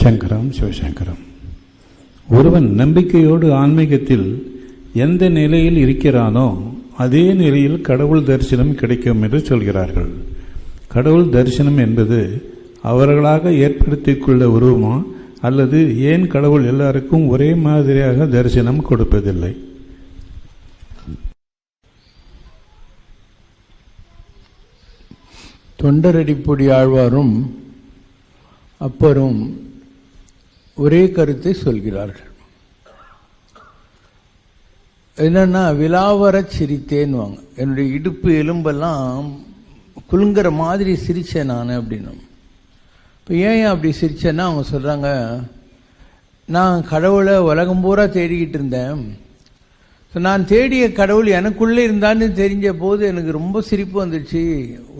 சங்கரம் சிவசங்கரம். ஒருவன் நம்பிக்கையோடு ஆன்மீகத்தில் எந்த நிலையில் இருக்கிறானோ அதே நிலையில் கடவுள் தரிசனம் கிடைக்கும் என்று சொல்கிறார்கள். கடவுள் தரிசனம் என்பது அவர்களாக ஏற்படுத்தி கொள்ள உருவமா அல்லது ஏன் கடவுள் எல்லாருக்கும் ஒரே மாதிரியாக தரிசனம் கொடுப்பதில்லை? தொண்டரடிப்பொடி ஆழ்வாரும் அப்பரும் ஒரே கருத்தை சொல்கிறார்கள். என்னன்னா விலாவர சிரித்தேன்னுவாங்க. என்னுடைய இடுப்பு எலும்பெல்லாம் குலுங்குற மாதிரி சிரித்தேன் நான் அப்படின்னு. இப்போ ஏன் அப்படி சிரித்தேன்னா அவங்க சொல்கிறாங்க நான் கடவுளை உலகம் பூரா தேடிக்கிட்டு இருந்தேன். ஸோ நான் தேடிய கடவுள் எனக்குள்ளே இருந்தான்னு தெரிஞ்ச போது எனக்கு ரொம்ப சிரிப்பு வந்துடுச்சு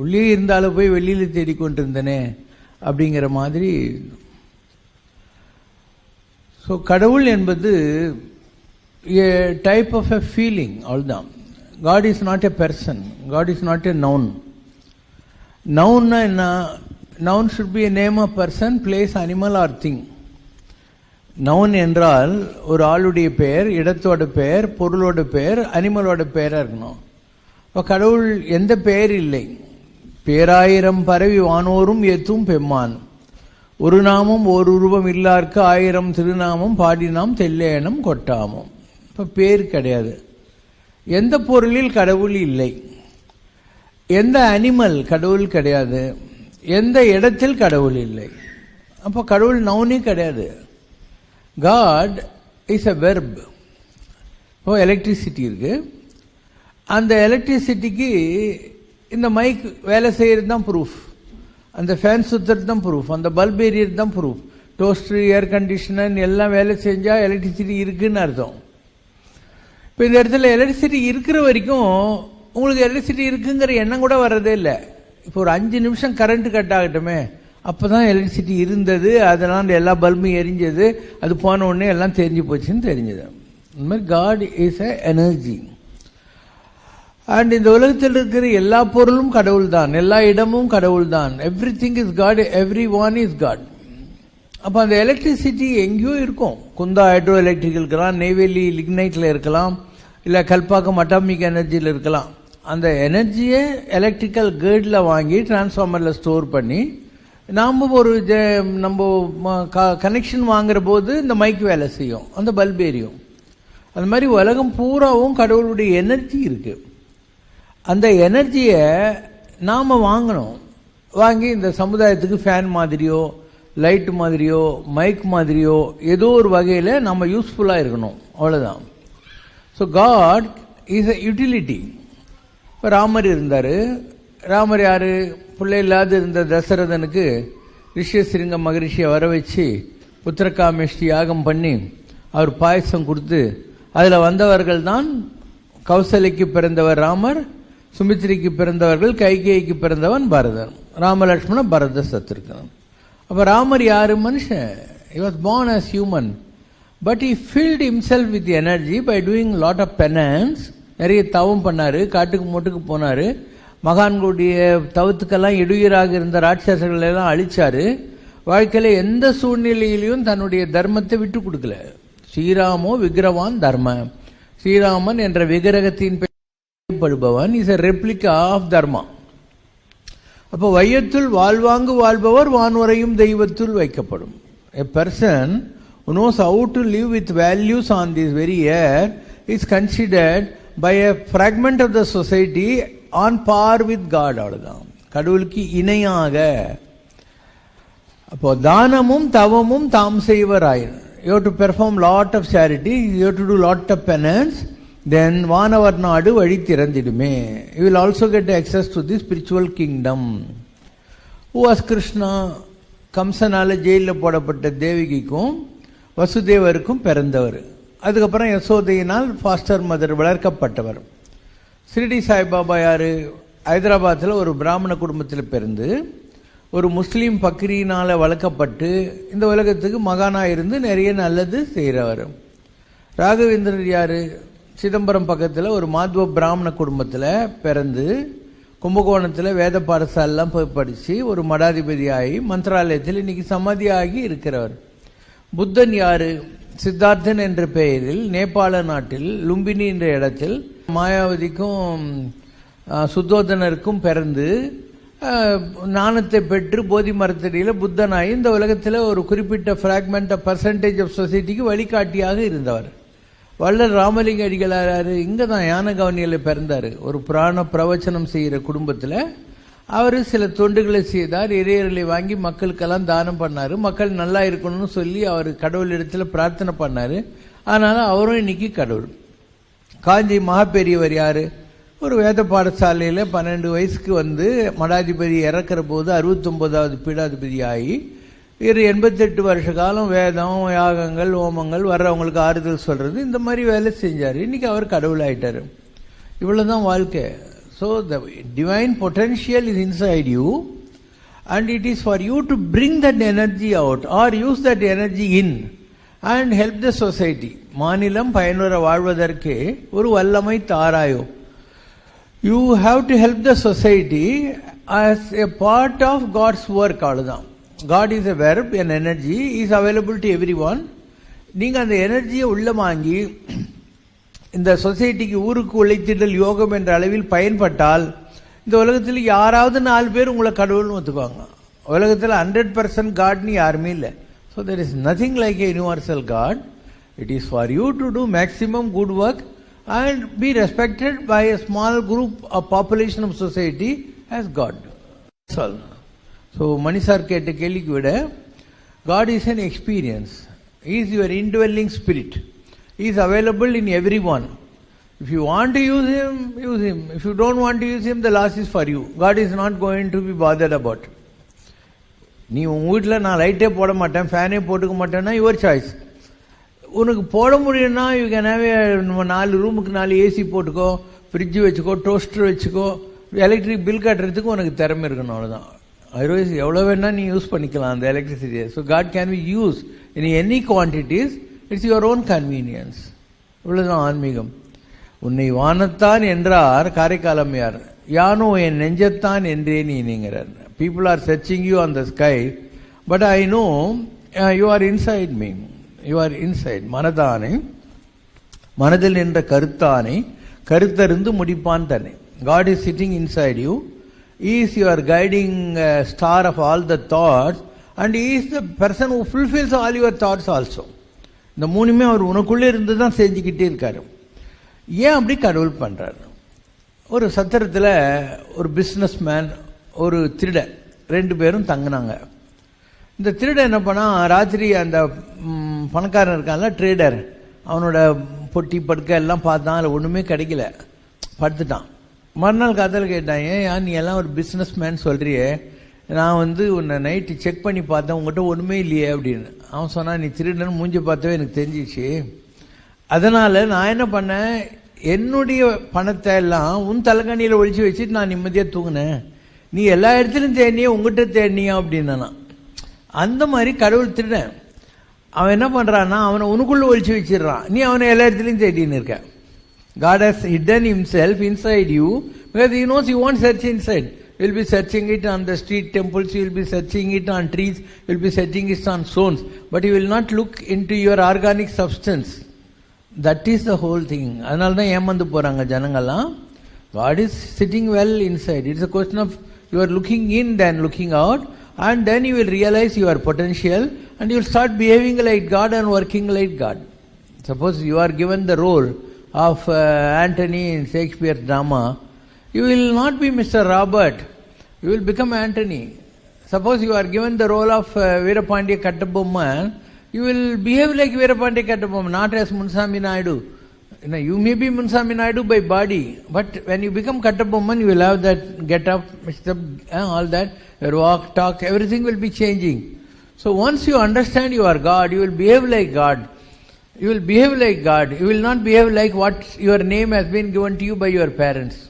உள்ளே இருந்தாலும் போய் வெளியில் தேடிக்கொண்டு இருந்தேனே அப்படிங்கிற மாதிரி ஸோ கடவுள் என்பது a type of a feeling அவ்வளோதான் God is not a person God is not a noun நவுன்னா என்ன? Noun should be a name of person place animal or thing noun என்றால் ஒரு ஆளுடைய பெயர் இடத்தோட பெயர் பொருளோட பெயர் அனிமலோட பெயராக இருக்கணும். இப்போ கடவுள் எந்த பெயர் இல்லை. பேராயிரம் பரவி வானோரும் ஏத்தும் பெம்மான். ஒரு நாமம் ஒரு உருவம் இல்லார்க்கு ஆயிரம் திருநாமம் பாடினாம் தெல்லேனம் கொட்டாமம். இப்போ பேர் கிடையாது. எந்த பொருளில் கடவுள் இல்லை. எந்த அனிமல் கடவுள் கிடையாது. எந்த இடத்தில் கடவுள் இல்லை. அப்போ கடவுள் நவுனே கிடையாது. காட் இஸ் அ வெர்ப் இப்போ எலக்ட்ரிசிட்டி இருக்கு. அந்த எலக்ட்ரிசிட்டிக்கு இந்த மைக் வேலை செய்கிறது தான் ப்ரூஃப் அந்த ஃபேன் சுற்றுறது தான் ப்ரூஃப் அந்த பல்ப் எரியது தான் ப்ரூஃப் டோஸ்டர் ஏர் கண்டிஷனர் எல்லாம் வேலை செஞ்சால் எலக்ட்ரிசிட்டி இருக்குன்னு அர்த்தம். இப்போ இந்த இடத்துல எலக்ட்ரிசிட்டி இருக்கிற வரைக்கும் உங்களுக்கு எலக்ட்ரிசிட்டி இருக்குங்கிற எண்ணம் கூட வர்றதே இல்லை. இப்போ ஒரு அஞ்சு நிமிஷம் கரண்ட் கட் ஆகட்டுமே. அப்போ தான் எலக்ட்ரிசிட்டி இருந்தது அதனால் எல்லா பல்பும் எரிஞ்சது அது போன உடனே எல்லாம் தெரிஞ்சு போச்சுன்னு தெரிஞ்சது. இந்த மாதிரி God is a energy and இந்த உலகத்தில் இருக்கிற எல்லா பொருளும் கடவுள் தான் எல்லா இடமும் கடவுள் தான் everything is God everyone is God அப்போ அந்த எலக்ட்ரிசிட்டி எங்கேயோ இருக்கும். குந்தா ஹைட்ரோ எலக்ட்ரிக் இருக்கலாம் நெய்வேலி லிக்னைட்டில் இருக்கலாம். இல்லை கல்பாக்கம் அட்டாமிக் எனர்ஜியில் இருக்கலாம். அந்த எனர்ஜியை எலக்ட்ரிக்கல் கேர்டில் வாங்கி டிரான்ஸ்ஃபார்மரில் ஸ்டோர் பண்ணி நாம் ஒரு ஜ- நம்ம கனெக்ஷன் வாங்குற போது இந்த மைக் வேலை செய்யும். அந்த பல்ப் எரியும். அது மாதிரி உலகம் பூராவும் கடவுளுடைய எனர்ஜி இருக்குது அந்த எனர்ஜியை நாம் வாங்கணும். வாங்கி இந்த சமுதாயத்துக்கு ஃபேன் மாதிரியோ லைட் மாதிரியோ மைக் மாதிரியோ ஏதோ ஒரு வகையில் நம்ம யூஸ்ஃபுல்லாக இருக்கணும். அவ்வளோதான் so God is a utility இப்போ ராமர் இருந்தார். ராமர் யார்? பிள்ளை இல்லாத இருந்த தசரதனுக்கு ரிஷியசிருங்க மகரிஷியை வர வச்சு புத்திரகாமேஷ்டி யாகம் பண்ணி அவர் பாயசம் கொடுத்து அதில் வந்தவர்கள் தான் கௌசலைக்கு பிறந்தவர் ராமர் சுமித்ரிக்கு பிறந்தவர்கள் கைகேயிக்கு பிறந்தவன் பரதன். ராமலட்சுமண பரத சத்ருக்கன் அப்போ ராமர் யாரு மனுஷன்? He was born as human but he filled himself with energy by doing lot of penance நிறைய தவம் பண்ணார் காட்டுக்கு மூட்டுக்கு போனார். மகான்களுடைய தவத்துக்கெல்லாம் இடுயிராக இருந்த ராட்சசர்களெல்லாம் எல்லாம் வாழ்க்கையில் எந்த சூழ்நிலையிலையும் தன்னுடைய தர்மத்தை விட்டு கொடுக்கல. ஸ்ரீராமோ விக்கிரவான் தர்ம ஸ்ரீராமன் என்ற விக்கிரகத்தின் படுபவன். Is a replica of dharma அப்போ வையத்துள் வாழ்வாங்கு வாழ்பவர் வான்வரையும் தெய்வத்துள் வைக்கப்படும். A person who knows how to live with values on this very earth is considered by a fragment of the society on par with God அவ்வளோதான் கடவுளுக்கு இணையாக. அப்போ தானமும் தவமும் தாம் செய்வராயின் you to perform lot of charity you to do lot of penance then வானவர் நாடு வழி திறந்திடுமே you will also get access to the spiritual kingdom who was Krishna கம்சனால ஜெயிலில் போடப்பட்ட தேவகிக்கும் வசுதேவருக்கும் பிறந்தவர். அதுக்கப்புறம் யசோதையினால் ஃபாஸ்டர் மதர் வளர்க்கப்பட்டவர். ஸ்ரீடி சாய்பாபா யார்? ஹைதராபாத்தில் ஒரு பிராமண குடும்பத்தில் பிறந்து ஒரு முஸ்லீம் பக்ரியினால் வளர்க்கப்பட்டு இந்த உலகத்துக்கு மகானாக இருந்து நிறைய நல்லது செய்கிறவர் ராகவேந்திரர் யார்? சிதம்பரம் பக்கத்தில் ஒரு மாத்வ பிராமண குடும்பத்தில் பிறந்து கும்பகோணத்தில் வேத பாடசாலாம் போய் படித்து ஒரு மடாதிபதி ஆகி மந்திராலயத்தில் இன்னைக்கு சமாதியாகி இருக்கிறவர். புத்தன் யார்? சித்தார்த்தன் என்ற பெயரில் நேபாள நாட்டில் லும்பினி என்ற இடத்தில் மாயாவதிக்கும் சுத்தோதனருக்கும் பிறந்து நாணத்தை பெற்று போதி மரத்தடியில் புத்தனாகி இந்த உலகத்தில் ஒரு குறிப்பிட்ட ஃப்ராக்மெண்ட் ஆஃப் பர்சன்டேஜ் ஆஃப் சொசைட்டிக்கு வழிகாட்டியாக இருந்தவர். வள்ளல் ராமலிங்க அடிகளார் இங்கே தான் யானகவனியில் பிறந்தார். ஒரு புராண பிரவச்சனம் செய்கிற குடும்பத்தில் அவர் சில தொண்டுகளை செய்தார். இறையர்களை வாங்கி மக்களுக்கெல்லாம் தானம் பண்ணார். மக்கள் நல்லா இருக்கணும்னு சொல்லி அவர் கடவுள் இடத்துல பிரார்த்தனை பண்ணார். அதனால் அவரும் இன்னைக்கு கடவுள். காஞ்சி மகாபெரியவர் யார்? ஒரு வேத பாடசாலையில் பன்னெண்டு வயசுக்கு வந்து மடாதிபதி இறக்குற போது அறுபத்தொம்போதாவது பீடாதிபதி ஆகி இரு எண்பத்தெட்டு வருஷ காலம் வேதம் யாகங்கள் ஹோமங்கள் வர்றவங்களுக்கு ஆறுதல் சொல்கிறது இந்த மாதிரி வேலை செஞ்சார். இன்னைக்கு அவர் கடவுள் இவ்வளோ தான் வாழ்க்கை. So the divine potential is inside you and it is for you to bring that energy out or use that energy in and help the society மாநிலம் பயனுற வாழ்வதற்கு ஒரு வல்லமை Tharayo. You have to help the society as a part of God's work அவ்வளோதான் God is a verb an energy is available to everyone நீங்கள் அந்த எனர்ஜியை உள்ள வாங்கி இந்த சொசைட்டிக்கு ஊருக்கு உழைத்திடல் யோகம் என்ற அளவில் பயன்பட்டால் இந்த உலகத்தில் யாராவது நாலு பேர் உங்களை கடவுள்னு ஒத்துக்குவாங்க. உலகத்தில் ஹண்ட்ரட் பர்சன்ட் காட்னு யாருமே இல்லை. So there is nothing like a universal God it is for you to do maximum good work and be respected by a small group of population of society as God so Mani sir கேட்ட கேள்விக்கு விட God is an experience is your indwelling spirit is available in everyone if you want to use him, use him. If you don't want to use him, the loss is for you. God is not going to be bothered about. நீ உன் வீட்டில் நான் லைட்டே போட மாட்டேன் ஃபேனே போட்டுக்க மாட்டேன்னா your choice உனக்கு போட முடியும்னா யூ கேன் நம்ம நாலு ரூமுக்கு நாலு ஏசி போட்டுக்கோ ஃப்ரிட்ஜ் வச்சுக்கோ டோஸ்டர் வச்சுக்கோ எலக்ட்ரிக் பில் கட்டுறதுக்கு உனக்கு திறமை இருக்கணும் அவ்வளோதான் அதர்வைஸ் எவ்வளோ வேணால் நீ யூஸ் பண்ணிக்கலாம் அந்த எலக்ட்ரிசிட்டியை so God can be use in any quantities it's your own convenience இவ்வளோதான் ஆன்மீகம். உன்னை வானத்தான் என்றார் காரைக்காலம்மையார். யானோ என் நெஞ்சத்தான் என்றே நீங்கிறார் people are searching you on the sky but I know you are inside me you are inside மனதானே மனதில் நின்ற கருத்தானை கருத்தருந்து முடிப்பான் தன்னை. God is sitting inside you is your guiding star of all the thoughts and is the person who fulfils all your thoughts also இந்த மூணுமே அவர் உனக்குள்ளே இருந்து தான் செஞ்சுக்கிட்டே இருக்காரு. ஏன் அப்படி கடவுள் பண்ணுறாரு ஒரு சத்திரத்தில் ஒரு பிஸ்னஸ் மேன் ஒரு திருடன் ரெண்டு பேரும் தங்கினாங்க. இந்த திருடன் என்ன பண்ணால் ராத்திரி அந்த பணக்காரன் இருக்கான்ல ட்ரேடர் அவனோட பொட்டி படுக்கை எல்லாம் பார்த்தான் அதில் ஒன்றுமே கிடைக்கல. படுத்துட்டான். மறுநாள் காதல் கேட்டாங்க ஏன் நீ எல்லாம் ஒரு பிஸ்னஸ் மேன் சொல்றியே? நான் வந்து உன்னை நைட்டு செக் பண்ணி பார்த்தேன் உங்ககிட்ட ஒன்றுமே இல்லையே அப்படின்னு. அவன் சொன்னான் நீ திருடன் மூஞ்சி பார்த்தவே எனக்கு தெரிஞ்சிச்சு. அதனால் நான் என்ன பண்ணேன் என்னுடைய பணத்தை எல்லாம் உன் தலைகணியில் ஒழிச்சு வச்சுட்டு நான் நிம்மதியாக தூங்கினேன். நீ எல்லா இடத்துலையும் தேடினியா உங்ககிட்ட தேடினியா? அப்படின்னா அந்த மாதிரி கடவுள் திருடன். அவன் என்ன பண்ணுறான்னா அவனை உனக்குள்ளே ஒழிச்சு வச்சிடுறான். நீ அவனை எல்லா இடத்துலையும் தேடின்னு இருக்க. God has hidden himself inside you because he knows you won't search inside. You'll be searching it on the street temples, you'll be searching it on trees, you'll be searching it on stones, but you will not look into your organic substance. That is the whole thing. அதனால தான் ஏமாந்து போறாங்க ஜனங்கள்லாம் God is sitting well inside. It's a question of you are looking in than looking out, and then you will realize your potential, and you will start behaving like God and working like God. Suppose you are given the role of uh, Antony in Shakespeare's drama, you will not be Mr. Robert, you will become Antony. Suppose you are given the role of uh, Veerapandiya Kattabomman, you will behave like Veerapandiya Kattabomman, not as Munsami Naidu. You, know, you may be Munsami Naidu by body, but when you become Kattabomman, you will have that get up, Mr. Uh, all that, your walk, talk, everything will be changing. So once you understand you are God, you will behave like God. You will behave like God. You will not behave like what your name has been given to you by your parents.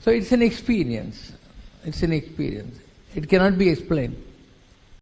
So it's an experience. It's an experience. It cannot be explained.